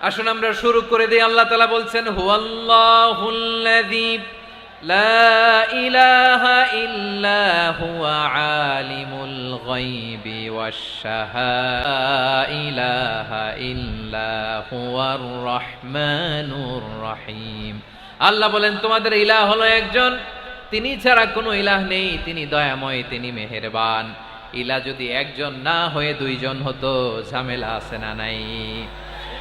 আসুন আমরা শুরু করে দিই। আল্লাহ তালা বলছেন লা ইলাহা ইল্লা হুয়া আলিমুল ইলাহা ইল্লা রহিম। আল্লাহ বলেন, তোমাদের ইলাহ হলো একজন। তিনি ছাড়া কোনো ইলাহ নেই। তিনি দয়াময়, তিনি মেহেরবান। ইলা যদি একজন না হয়ে দুইজন হতো, ঝামেলা আছে না নাই?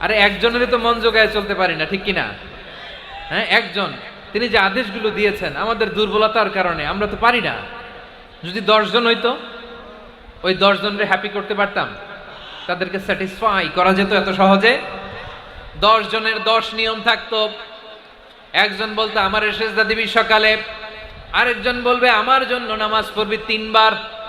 আরে একজনেরই তো মন জোগায় চলতে পারি না, ঠিক কিনা? হ্যাঁ একজন। তিনি যে আদেশগুলো দিয়েছেন, আমাদের দুর্বলতার কারণে, আমরা তো পারি না। যদি দশজন হইতো, ওই দশজনরে হ্যাপি করতে পারতাম। তাদেরকে স্যাটিসফাই করা যেত এত সহজে। দশ জনের দশ নিয়ম থাকতো। একজন বলতো, আমার সেজদা দিবি সকালে। আরেকজন বলবে, আমার জন্য নামাজ পড়বি তিনবার।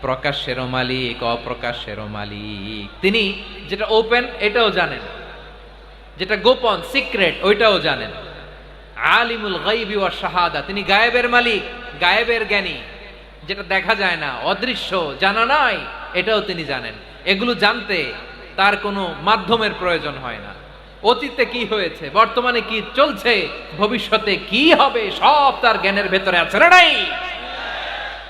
প্রকাশ্যেরও মালিক অপ্রকাশ্যেরও মালিক। তিনি যেটা ওপেন এটাও জানেন। যেটা গোপন সিক্রেট ওইটাও জানেন। আলিমুল গাইবি ওয়া শাহাদা, তিনি গায়েবের মালিক, গায়েবের জ্ঞানী। যেটা দেখা যায় না, অদৃশ্য, জানা নাই, এটাও তিনি জানেন। এগুলো জানতে তার কোনো মাধ্যমের প্রয়োজন হয় না। অতীতে কি হয়েছে, বর্তমানে কি চলছে, ভবিষ্যতে কি হবে, সব তার জ্ঞানের ভেতরে আছে না নাই?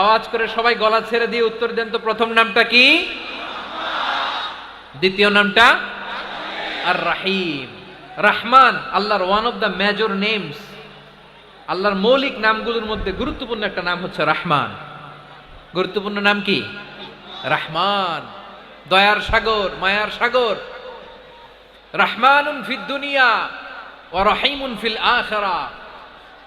আওয়াজ করে সবাই গলা ছেড়ে দিয়ে উত্তর দেন তো প্রথম নামটা কি? দ্বিতীয় নামটা? আর রাহিম রাহমান, আল্লাহর one of the major names আল্লাহর মৌলিক নামগুলোর মধ্যে গুরুত্বপূর্ণ একটা নাম হচ্ছে রাহমান। গুরুত্বপূর্ণ নাম কি? রাহমান। দয়ার সাগর, মায়ার সাগর। রাহমানুন ফিদ দুনিয়া ও রহিমুন ফিল আখেরা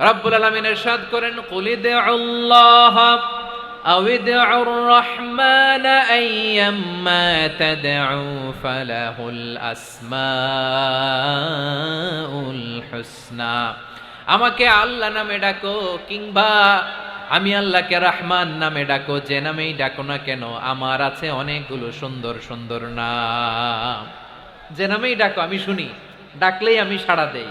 রব্বুল আলামিন ইরশাদ করেন কুলিদ আল্লাহ أو ادعوا الرحمن أيما تدعوا فله الأسماء الحسنى আমাকে আল্লাহ নামে ডাকো কিংবা আমি আল্লাহকে রহমান নামে ডাকো যে নামেই ডাকো না কেন আমার আছে অনেকগুলো সুন্দর সুন্দর নাম যে নামেই ডাকো আমি শুনি ডাকলেই আমি সাড়া দেই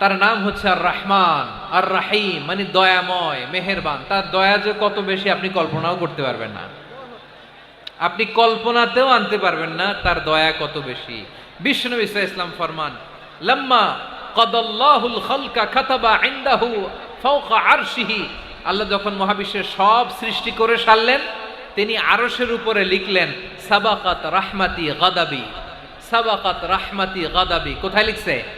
তার নাম হচ্ছে আর রহমান আর রাহিম মানে দয়াময়, মেহেরবান। তার দয়া যে কত বেশি আপনি কল্পনাও করতে পারবেন না। আপনি কল্পনাতেও আনতে পারবেন না তার দয়া কত বেশি। বিষ্ণু ইসা ইসলাম ফরমান, লম্মা কদল্লাহুল খলকা খাতাবা ইন্দাহু ফাওকা আরশিহি। আল্লাহ যখন মহাবিশ্বের সব সৃষ্টি করে সারলেন, তিনি আরশের উপরে লিখলেন, সাবাকাত রাহমাতি গাদাবি, সাবাকাত রাহমাতি গাদাবি। কোথায় লিখছে?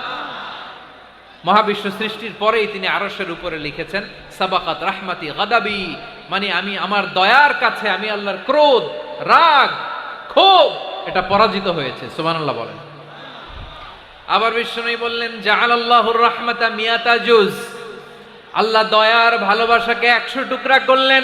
মহাবিশ্ব সৃষ্টির পরেই তিনি আরশের উপরে লিখেছেন, সাবাকাত রাহমাতি গাদাবি মানে আমি আমার দয়ার কাছে, আমি আল্লাহর ক্রোধ, রাগ, ক্ষোভ, এটা পরাজিত হয়েছে। সুবহানাল্লাহ বলেন। আবার বিষ্ণু বললেন জাহাল আল্লাহুর রাহমাতা মিয়াতা জুজ আল্লাহ দয়ার ভালোবাসাকে একশো টুকরা করলেন।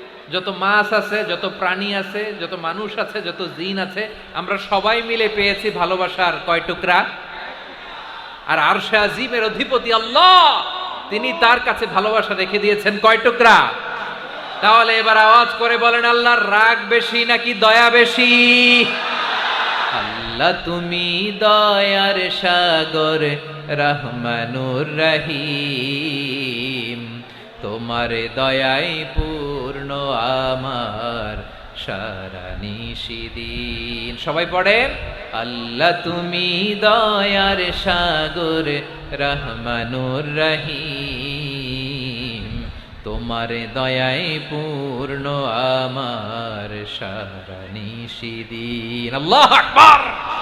যত মাছ আছে, যত প্রাণী আছে, যত মানুষ আছে, যত জিন আছে, আমরা সবাই মিলে পেয়েছি ভালোবাসার কয় টুকরা? আর আরশে আজিমের অধিপতি আল্লাহ, তিনি তার কাছে ভালোবাসা রেখে দিয়েছেন কয় টুকরা? তাহলে এবার আওয়াজ করে বলেন, আল্লাহর রাগ বেশি নাকি দয়া বেশি? আল্লাহ তুমি দয়ার সাগর, রহমানুর রহিম। তোমার দয়াই পূর্ণ আমার সারা নিশিদিন সবাই পড়েন? আল্লাহ তুমি দয়ার সাগর, রহমানুর রহিম। তোমার দয়াই পূর্ণ আমার সারা নিশিদিন আল্লাহ আকবার!